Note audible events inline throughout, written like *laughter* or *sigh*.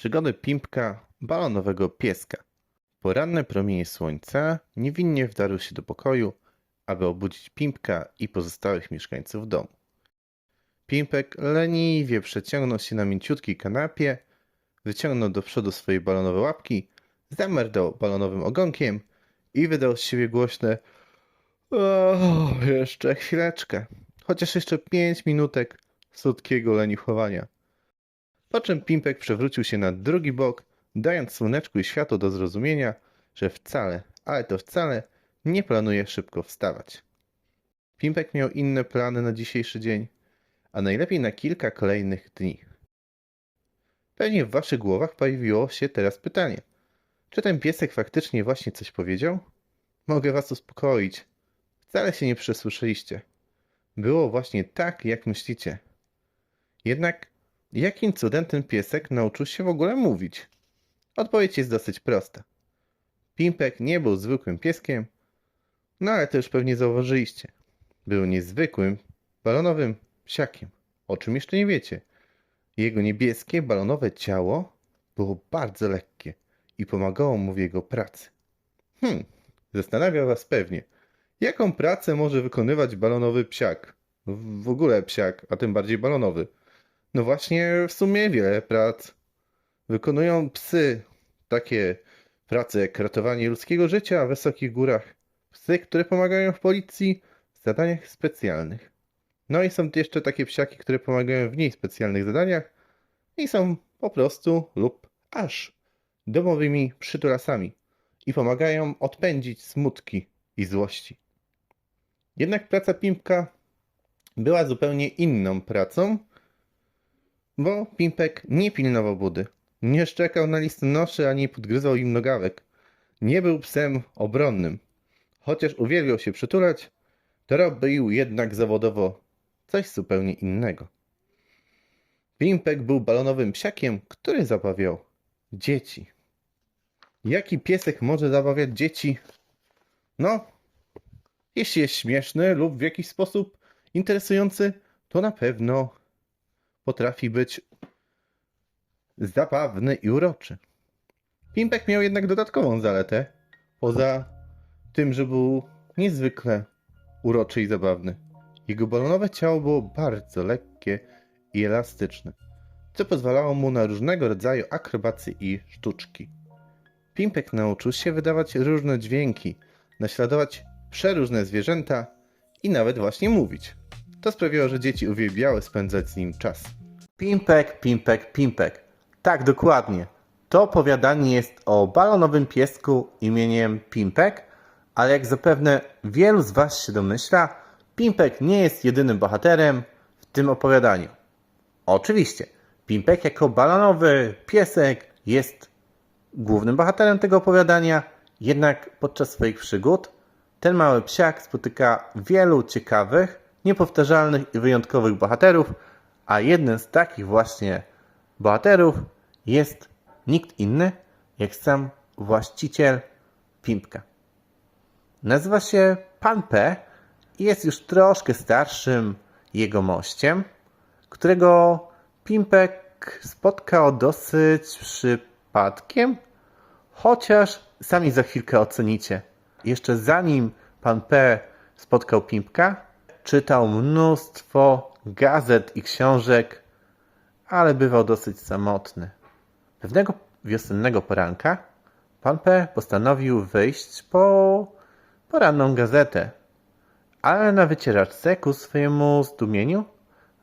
Przygody Pimpka, balonowego pieska. Poranne promienie słońca niewinnie wdarły się do pokoju, aby obudzić Pimpka i pozostałych mieszkańców domu. Pimpek leniwie przeciągnął się na mięciutkiej kanapie, wyciągnął do przodu swoje balonowe łapki, zamerdał balonowym ogonkiem i wydał z siebie głośne o, jeszcze chwileczkę, chociaż jeszcze pięć minutek słodkiego leniuchowania. Po czym Pimpek przewrócił się na drugi bok, dając słoneczku i światło do zrozumienia, że wcale, ale to wcale nie planuje szybko wstawać. Pimpek miał inne plany na dzisiejszy dzień, a najlepiej na kilka kolejnych dni. Pewnie w waszych głowach pojawiło się teraz pytanie: czy ten piesek faktycznie właśnie coś powiedział? Mogę was uspokoić. Wcale się nie przesłyszeliście. Było właśnie tak, jak myślicie. Jednak jakim cudem ten piesek nauczył się w ogóle mówić? Odpowiedź jest dosyć prosta. Pimpek nie był zwykłym pieskiem, no ale to już pewnie zauważyliście. Był niezwykłym, balonowym psiakiem. O czym jeszcze nie wiecie. Jego niebieskie, balonowe ciało było bardzo lekkie i pomagało mu w jego pracy. Hmm, zastanawia was pewnie, jaką pracę może wykonywać balonowy psiak? W ogóle psiak, a tym bardziej balonowy. No właśnie, w sumie wiele prac. Wykonują psy takie prace jak ratowanie ludzkiego życia w wysokich górach. Psy, które pomagają w policji w zadaniach specjalnych. No i są jeszcze takie psiaki, które pomagają w mniej specjalnych zadaniach i są po prostu lub aż domowymi przytulasami i pomagają odpędzić smutki i złości. Jednak praca Pimpka była zupełnie inną pracą, bo Pimpek nie pilnował budy. Nie szczekał na listonoszy ani podgryzał im nogawek. Nie był psem obronnym. Chociaż uwielbiał się przytulać, to robił jednak zawodowo coś zupełnie innego. Pimpek był balonowym psiakiem, który zabawiał dzieci. Jaki piesek może zabawiać dzieci? No, jeśli jest śmieszny lub w jakiś sposób interesujący, to na pewno potrafi być zabawny i uroczy. Pimpek miał jednak dodatkową zaletę, poza tym, że był niezwykle uroczy i zabawny. Jego balonowe ciało było bardzo lekkie i elastyczne, co pozwalało mu na różnego rodzaju akrobacje i sztuczki. Pimpek nauczył się wydawać różne dźwięki, naśladować przeróżne zwierzęta i nawet właśnie mówić. To sprawiało, że dzieci uwielbiały spędzać z nim czas. Pimpek, Pimpek, Pimpek. Tak, dokładnie. To opowiadanie jest o balonowym piesku imieniem Pimpek, ale jak zapewne wielu z Was się domyśla, Pimpek nie jest jedynym bohaterem w tym opowiadaniu. Oczywiście, Pimpek jako balonowy piesek jest głównym bohaterem tego opowiadania, jednak podczas swoich przygód ten mały psiak spotyka wielu ciekawych, niepowtarzalnych i wyjątkowych bohaterów, a jednym z takich właśnie bohaterów jest nikt inny jak sam właściciel Pimpka. Nazywa się Pan P i jest już troszkę starszym jego mościem, którego Pimpek spotkał dosyć przypadkiem, chociaż sami za chwilkę ocenicie. Jeszcze zanim pan P spotkał Pimpka, czytał mnóstwo gazet i książek, ale bywał dosyć samotny. Pewnego wiosennego poranka pan P postanowił wyjść po poranną gazetę, ale na wycieraczce ku swojemu zdumieniu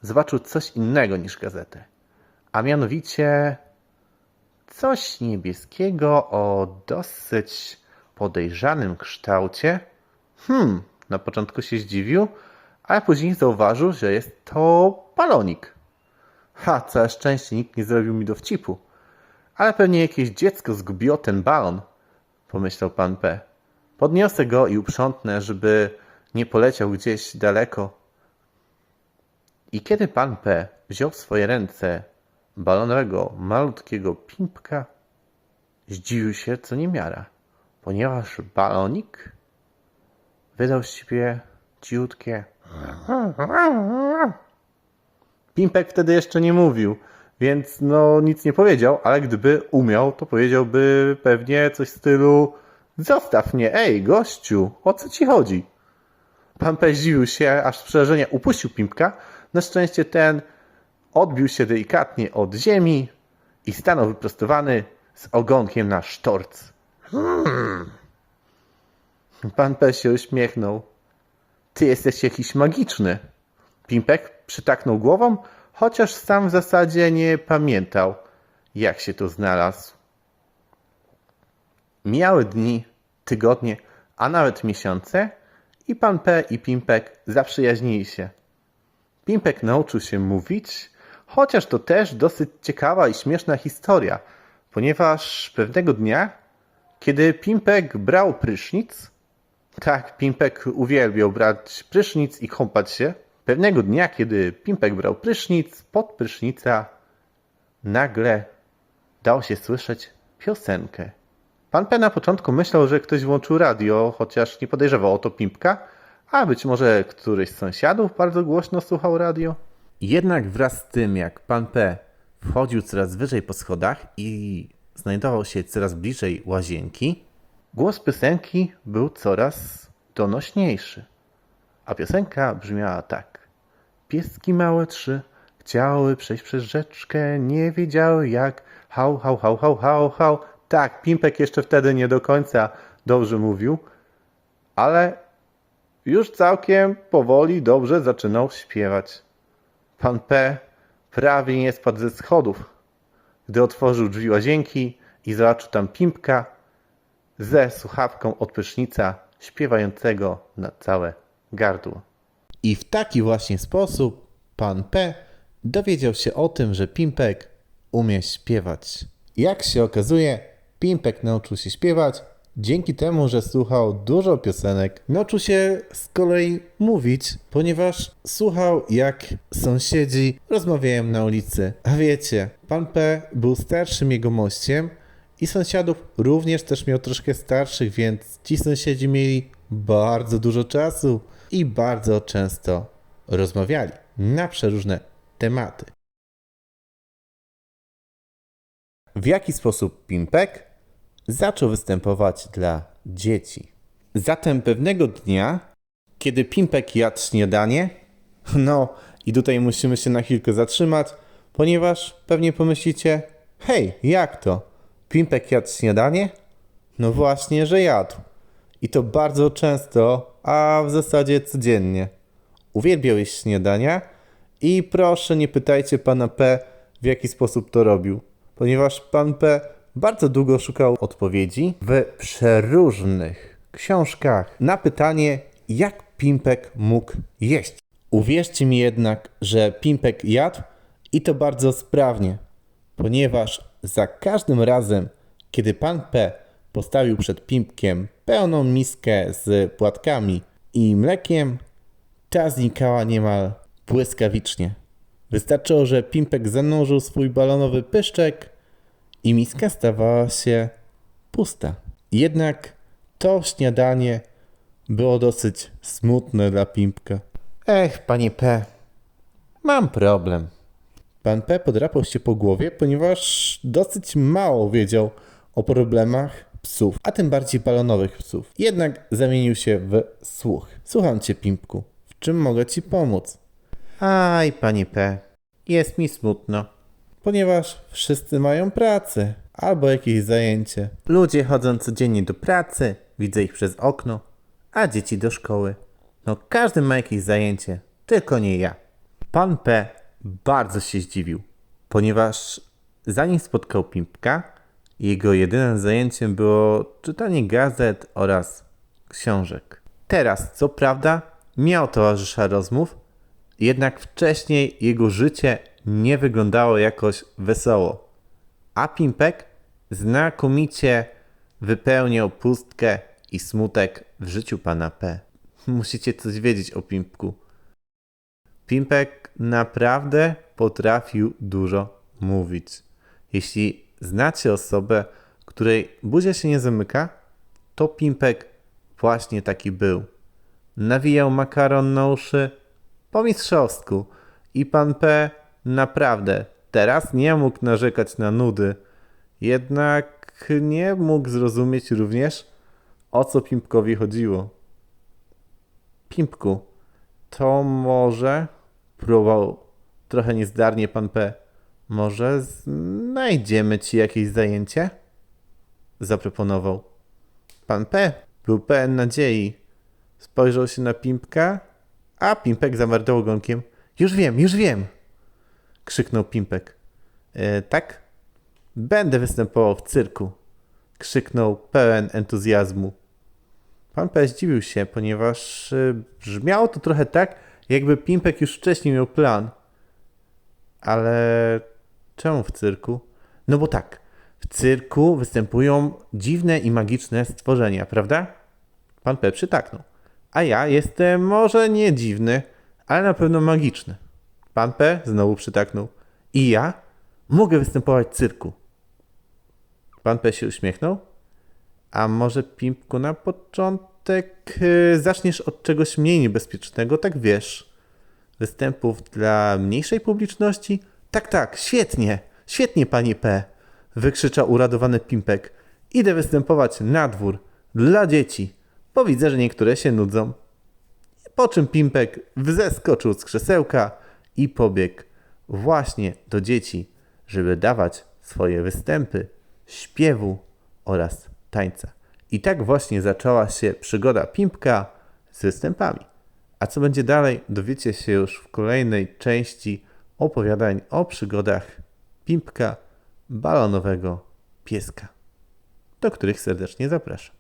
zobaczył coś innego niż gazetę, a mianowicie coś niebieskiego o dosyć podejrzanym kształcie. Hmm, na początku się zdziwił, ale później zauważył, że jest to balonik. Ha, całe szczęście nikt nie zrobił mi dowcipu. Ale pewnie jakieś dziecko zgubiło ten balon, pomyślał pan P. Podniosę go i uprzątnę, żeby nie poleciał gdzieś daleko. I kiedy pan P wziął w swoje ręce balonowego, malutkiego pimpka, zdziwił się co niemiara, ponieważ balonik wydał z siebie ciutkie. Pimpek wtedy jeszcze nie mówił, więc no nic nie powiedział, ale gdyby umiał, to powiedziałby pewnie coś w stylu Zostaw mnie, ej, gościu, o co ci chodzi? Pan P. zdziwił się, aż z przerażenia upuścił Pimpka. Na szczęście ten odbił się delikatnie od ziemi i stanął wyprostowany z ogonkiem na sztorc. Hmm. Pan P. się uśmiechnął. Ty jesteś jakiś magiczny. Pimpek przytaknął głową, chociaż sam w zasadzie nie pamiętał, jak się tu znalazł. Mijały dni, tygodnie, a nawet miesiące i pan P i Pimpek zaprzyjaźnili się. Pimpek nauczył się mówić, chociaż to też dosyć ciekawa i śmieszna historia, ponieważ pewnego dnia, kiedy Pimpek brał prysznic, tak, Pimpek uwielbiał brać prysznic i kąpać się, pewnego dnia, kiedy Pimpek brał prysznic, pod prysznica nagle dał się słyszeć piosenkę. Pan P na początku myślał, że ktoś włączył radio, chociaż nie podejrzewał o to Pimpka, a być może któryś z sąsiadów bardzo głośno słuchał radio. Jednak wraz z tym, jak pan P wchodził coraz wyżej po schodach i znajdował się coraz bliżej łazienki, głos piosenki był coraz donośniejszy. A piosenka brzmiała tak. Pieski małe trzy chciały przejść przez rzeczkę, nie wiedziały jak. Hał, hał, hał, hał, hał, hał. Tak, Pimpek jeszcze wtedy nie do końca dobrze mówił, ale już całkiem powoli dobrze zaczynał śpiewać. Pan P prawie nie spadł ze schodów, gdy otworzył drzwi łazienki i zobaczył tam Pimpka ze słuchawką od prysznica śpiewającego na całe gardło. I w taki właśnie sposób pan P dowiedział się o tym, że Pimpek umie śpiewać. Jak się okazuje, Pimpek nauczył się śpiewać dzięki temu, że słuchał dużo piosenek. Nauczył się z kolei mówić, ponieważ słuchał jak sąsiedzi rozmawiają na ulicy. A wiecie, pan P był starszym jego mościem i sąsiadów również też miał troszkę starszych, więc ci sąsiedzi mieli bardzo dużo czasu i bardzo często rozmawiali na przeróżne tematy. W jaki sposób Pimpek zaczął występować dla dzieci? Zatem pewnego dnia, kiedy Pimpek jadł śniadanie, *laughs* no i tutaj musimy się na chwilkę zatrzymać, ponieważ pewnie pomyślicie, hej, jak to? Pimpek jadł śniadanie? No właśnie, że jadł. I to bardzo często, a w zasadzie codziennie. Uwielbiał jeść śniadania i proszę nie pytajcie pana P, w jaki sposób to robił, ponieważ pan P bardzo długo szukał odpowiedzi w przeróżnych książkach na pytanie, jak Pimpek mógł jeść. Uwierzcie mi jednak, że Pimpek jadł i to bardzo sprawnie, ponieważ za każdym razem, kiedy pan P postawił przed Pimpkiem pełną miskę z płatkami i mlekiem, ta znikała niemal błyskawicznie. Wystarczyło, że Pimpek zanurzył swój balonowy pyszczek i miska stawała się pusta. Jednak to śniadanie było dosyć smutne dla Pimpka. Ech, panie P, mam problem. Pan P podrapał się po głowie, ponieważ dosyć mało wiedział o problemach psów, a tym bardziej balonowych psów. Jednak zamienił się w słuch. Słucham cię, Pimpku. W czym mogę ci pomóc? Aj, panie P, jest mi smutno. Ponieważ wszyscy mają pracę albo jakieś zajęcie. Ludzie chodzą codziennie do pracy, widzę ich przez okno, a dzieci do szkoły. No każdy ma jakieś zajęcie, tylko nie ja. Pan P bardzo się zdziwił, ponieważ zanim spotkał Pimpka, jego jedynym zajęciem było czytanie gazet oraz książek. Teraz, co prawda, miał towarzysza rozmów, jednak wcześniej jego życie nie wyglądało jakoś wesoło. A Pimpek znakomicie wypełniał pustkę i smutek w życiu pana P. Musicie coś wiedzieć o Pimpku. Pimpek naprawdę potrafił dużo mówić. Jeśli znacie osobę, której buzia się nie zamyka, to Pimpek właśnie taki był. Nawijał makaron na uszy po mistrzowsku i pan P naprawdę Teraz nie mógł narzekać na nudy, jednak nie mógł zrozumieć również, o co Pimpkowi chodziło. Pimpku, to może próbował trochę niezdarnie pan P. Może znajdziemy ci jakieś zajęcie? Zaproponował. Pan P. był pełen nadziei. Spojrzał się na Pimpka, a Pimpek zamarł ogonkiem. Już wiem, już wiem! krzyknął Pimpek. E, tak? Będę występował w cyrku, krzyknął pełen entuzjazmu. Pan P. zdziwił się, ponieważ e, brzmiało to trochę tak, jakby Pimpek już wcześniej miał plan. Ale czemu w cyrku? No bo tak, w cyrku występują dziwne i magiczne stworzenia, prawda? Pan P. przytaknął. A ja jestem może nie dziwny, ale na pewno magiczny. Pan P. znowu przytaknął. I ja mogę występować w cyrku. Pan P. się uśmiechnął. A może, Pimpku, na początek yy, zaczniesz od czegoś mniej niebezpiecznego, tak wiesz? Występów dla mniejszej publiczności? Tak, tak, świetnie, świetnie, panie P. Wykrzyczał uradowany Pimpek. Idę występować na dwór, dla dzieci, bo widzę, że niektóre się nudzą. Po czym Pimpek wzeskoczył z krzesełka i pobiegł właśnie do dzieci, żeby dawać swoje występy śpiewu oraz tańca. I tak właśnie zaczęła się przygoda Pimpka z występami. A co będzie dalej, dowiecie się już w kolejnej części opowiadań o przygodach Pimpka balonowego pieska, do których serdecznie zapraszam.